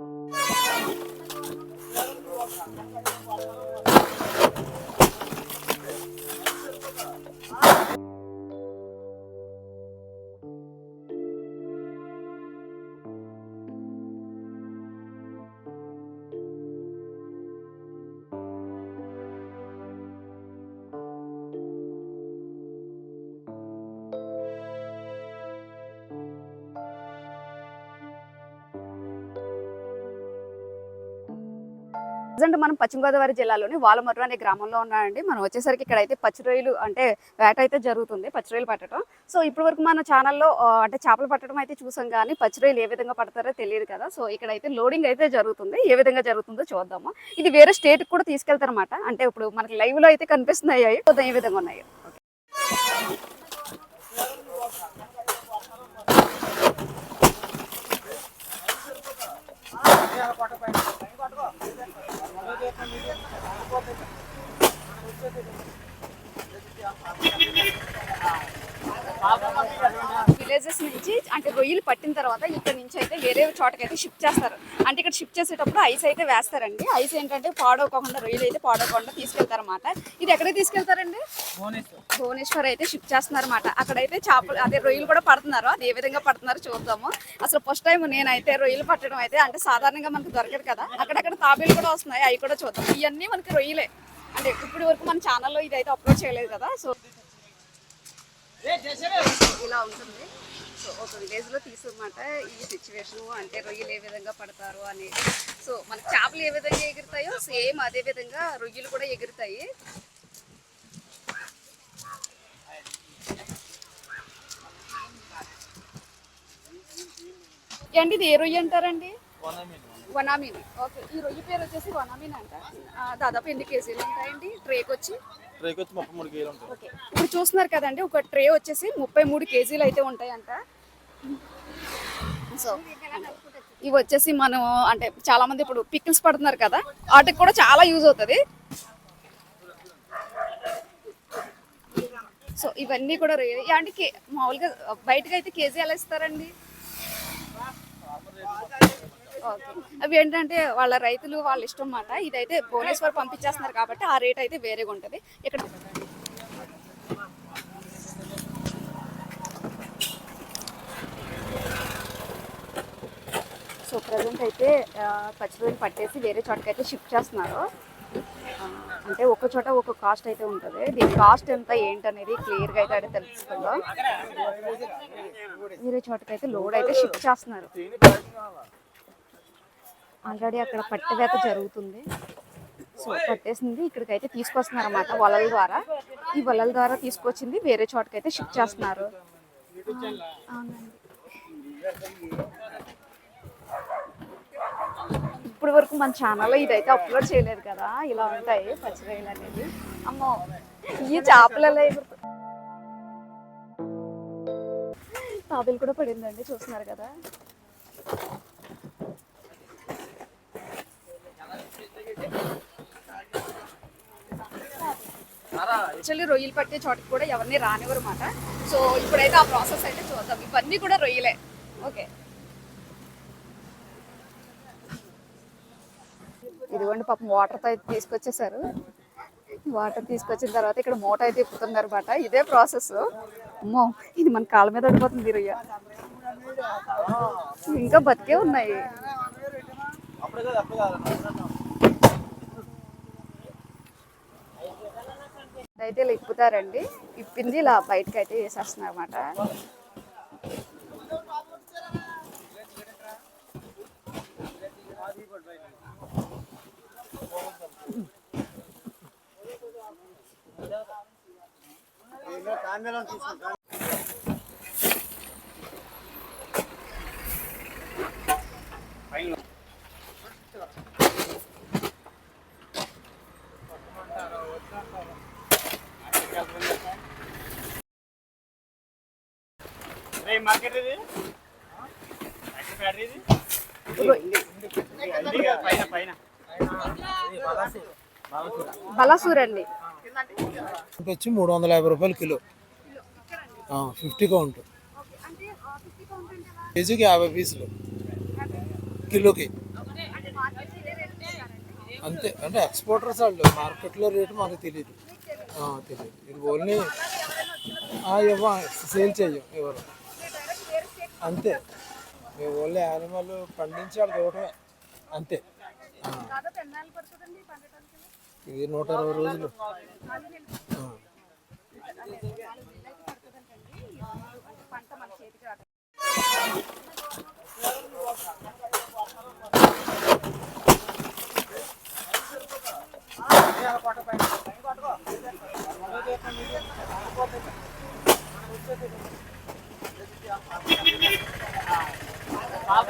Hello. Present మనం పశ్చిమ గోదావరి జిల్లాలోని వాలమర్రు అనే గ్రామంలో ఉన్నామండి. మనం వచ్చేసరికి ఇక్కడ అయితే పచ్చి రొయ్యలు అంటే వేట అయితే జరుగుతుంది పచ్చి రొయ్యలు పట్టడం. సో ఇప్పటి వరకు మన ఛానల్లో అంటే చేపలు పట్టడం అయితే చూసాం కానీ పచ్చి రొయ్యలు ఏ విధంగా పడతారో తెలియదు కదా. సో ఇక్కడ అయితే లోడింగ్ అయితే జరుగుతుంది. ఏ విధంగా జరుగుతుందో చూద్దాము. ఇది వేరే స్టేట్కి కూడా తీసుకెళ్తారన్నమాట. అంటే ఇప్పుడు మనకి లైవ్లో అయితే కనిపిస్తున్నాయి అవి. ఏ విధంగా ఉన్నాయి. విలేజెస్ నుంచి అంటే రొయ్యలు పట్టిన తర్వాత ఇక్కడ నుంచి అయితే వేరే చోటకైతే షిఫ్ట్ చేస్తారు. అంటే ఇక్కడ షిఫ్ట్ చేసేటప్పుడు ఐస్ అయితే వేస్తారండి. ఐస్ ఏంటంటే పాడవకుండా రొయ్యలు అయితే పాడవకుండా తీసుకెళ్తారన్నమాట. ఇది ఎక్కడికి తీసుకెళ్తారండి? భువనేశ్వర్. అయితే షిఫ్ట్ చేస్తున్నారన్నమాట. అక్కడైతే చేపలు అదే రొయ్యలు కూడా పడుతున్నారు. అది ఏ విధంగా పడుతున్నారో చూద్దాము. అసలు ఫస్ట్ టైం నేనైతే రొయ్యలు పట్టడం అయితే అంటే సాధారణంగా మనకు దొరకదు కదా. అక్కడక్కడ తాబేలు కూడా వస్తున్నాయి. అవి కూడా చూద్దాం. ఇవన్నీ మనకి రొయ్యలే. అంటే ఇప్పటి వరకు మన ఛానల్లో ఇది అయితే అప్లోడ్ చేయలేదు కదా. సో ఇలా ఉంటుంది. సో ఒక విలేజ్లో తీసుకున్నమాట ఈ సిచ్యువేషన్ అంటే రొయ్యలు ఏ విధంగా పడతారు అనేది సో మన చేపలు ఏ విధంగా ఎగురుతాయో సేమ్ అదే విధంగా రొయ్యలు కూడా ఎగురుతాయి. ఏంటి ఇది ఏ రొయ్య అంటారండి? వనామీన్. ఓకే ఈ రొయ్య పేరు వచ్చేసి వనామీన్ అంట. దాదాపు ఎన్ని కేజీలు ఉంటాయండి? ట్రేకి వచ్చి? ట్రైకి వచ్చి ముప్పై మూడు కేజీలు ఉంటుంది ఓకే ఇప్పుడు చూస్తున్నారు కదండి ఒక ట్రే వచ్చేసి ముప్పై మూడు కేజీలు అయితే ఉంటాయంట. సో ఇవి వచ్చేసి మనం అంటే చాలా మంది ఇప్పుడు పికిల్స్ పడుతున్నారు కదా వాటికి కూడా చాలా యూజ్ అవుతుంది. సో ఇవన్నీ కూడా రే- అంటే కే- మామూలుగా బయటకు అయితే కేజీ ఎలా ఇస్తారండి? అవి ఏంటంటే వాళ్ళ రైతులు వాళ్ళ ఇష్టం మాట ఇదైతే భువనేశ్వర్ పంపించేస్తున్నారు కాబట్టి ఆ రేట్ అయితే వేరేగా ఉంటుంది ఇక్కడ సో ప్రజెంట్ అయితే ఆ, పట్టేసి వేరే చోటకైతే షిఫ్ట్ చేస్తున్నారు. అంటే ఒక చోట ఒక కాస్ట్ అయితే ఉంటుంది. దీని కాస్ట్ ఎంత ఏంటనేది క్లియర్గా అయితే అడిగి తెలుసుకుందాం. వేరే చోటకైతే లోడ్ అయితే షిఫ్ట్ చేస్తున్నారు. ఆల్రెడీ అక్కడ పట్టవేత జరుగుతుంది. సో పట్టేసింది ఇక్కడికైతే తీసుకొస్తున్నారు అన్నమాట వలల ద్వారా. ఈ వలల ద్వారా తీసుకొచ్చింది వేరే చోటకైతే షిఫ్ట్ చేస్తున్నారు. అవునండి ఇప్పుడు వరకు మన ఛానల్లో ఇదైతే అప్లోడ్ చేయలేదు కదా ఇలా ఉంటాయి పచ్చిరొయ్యలు అనేది. అమ్మో ఈ చేపలలో తాబేలు కూడా పడిందండి చూస్తున్నారు కదా. యాక్చువల్లీ రొయ్యలు పట్టే చోటకి కూడా ఎవరిని రానివ్వరు అన్నమాట. సో ఇప్పుడైతే ఆ ప్రాసెస్ అయితే చూద్దాం. ఇవన్నీ కూడా రొయ్యలే. ఓకే. ఇదిగోండి పాపం వాటర్తో అయితే తీసుకొచ్చేసారు. వాటర్ తీసుకొచ్చిన తర్వాత ఇక్కడ మూట అయితే తిప్పుతున్నారు అనమాట ఇదే ప్రాసెస్ అమ్మో ఇది మన కాళ్ళ మీద పడిపోతుంది రొయ్య ఇంకా బతికే ఉన్నాయి. అయితే ఇలా ఇప్పుతారండి ఇప్పింది ఇలా బయటకు అయితే వేసేస్తున్నారు అనమాట మార్కెట్ ఇది? బ్యాటరీ ఇది పైన పైన. బలసూర్ అండి వచ్చి మూడు వందల యాభై రూపాయలు కిలో. Fifty count. కేజీకి యాభై పీసులు. కిలోకి. అంతే అంటే ఎక్స్పోర్టర్స్ వాళ్ళు మార్కెట్లో రేటు మాకు తెలియదు తెలియదు ఇది ఓన్లీ ఇవ్వ సేల్ చేయం ఎవరు. అంతే. మేము ఓన్లీ యానిమల్ పండించి వాళ్ళకి ఇవ్వటమే అంతే. ఇది నూట అరవై రోజులు. పాప